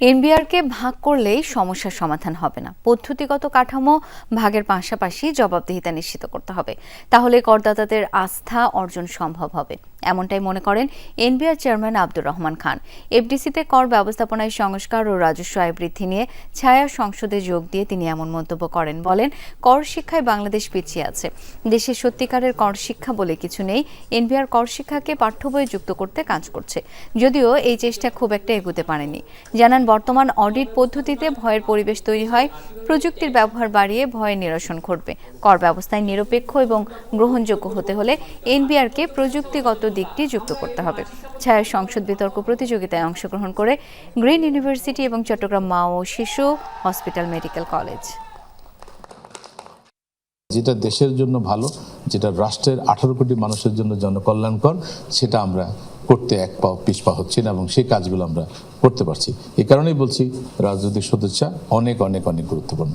এনবিআরকে ভাগ করলেই সমস্যার সমাধান হবে না। পদ্ধতিগত কাঠামো ভাগের পাশাপাশি জবাবদিহিতা নিশ্চিত করতে হবে। তাহলে করদাতাদের আস্থা অর্জন সম্ভব হবে, এমনটাই মনে করেন এনবিআর চেয়ারম্যান আব্দুর রহমান খান। এফডিসিতে কর ব্যবস্থাপনায় সংস্কার ও রাজস্ব আয় বৃদ্ধি নিয়ে ছায়া সংসদে যোগ দিয়ে তিনি এমন মন্তব্য করেন, বলেন, কর শিক্ষায় বাংলাদেশ পিছিয়ে আছে। দেশে সত্যিকারের কর শিক্ষা বলে কিছু নেই। এনবিআর কর শিক্ষাকে পাঠ্য বইয়ে যুক্ত করতে কাজ করছে। যদিও এই চেষ্টা খুব একটা এগোতে পারেনি। জানান বর্তমান অডিট পদ্ধতিতে ভয়ের পরিবেশ তৈরি হয়, প্রযুক্তির ব্যবহার বাড়িয়ে ভয়ের নিরসন ঘটবে। কর ব্যবস্থায় নিরপেক্ষ এবং গ্রহণযোগ্য হতে হলে এনবিআরকে প্রযুক্তিগত দিকটি যুক্ত করতে হবে। ছায়া সংসদ বিতর্ক প্রতিযোগিতায় অংশগ্রহণ করে গ্রিন ইউনিভার্সিটি এবং চট্টগ্রাম মা ও শিশু হসপিটাল মেডিকেল কলেজ। যেটা দেশের জন্য ভালো, যেটা রাষ্ট্রের আঠারো কোটি মানুষের জন্য জনকল্যাণকর, সেটা আমরা করতে এক পা পিছপা হচ্ছে না এবং সেই কাজগুলো আমরা করতে পারছি। এ কারণেই বলছি, রাজনৈতিক সদিচ্ছা অনেক অনেক অনেক গুরুত্বপূর্ণ।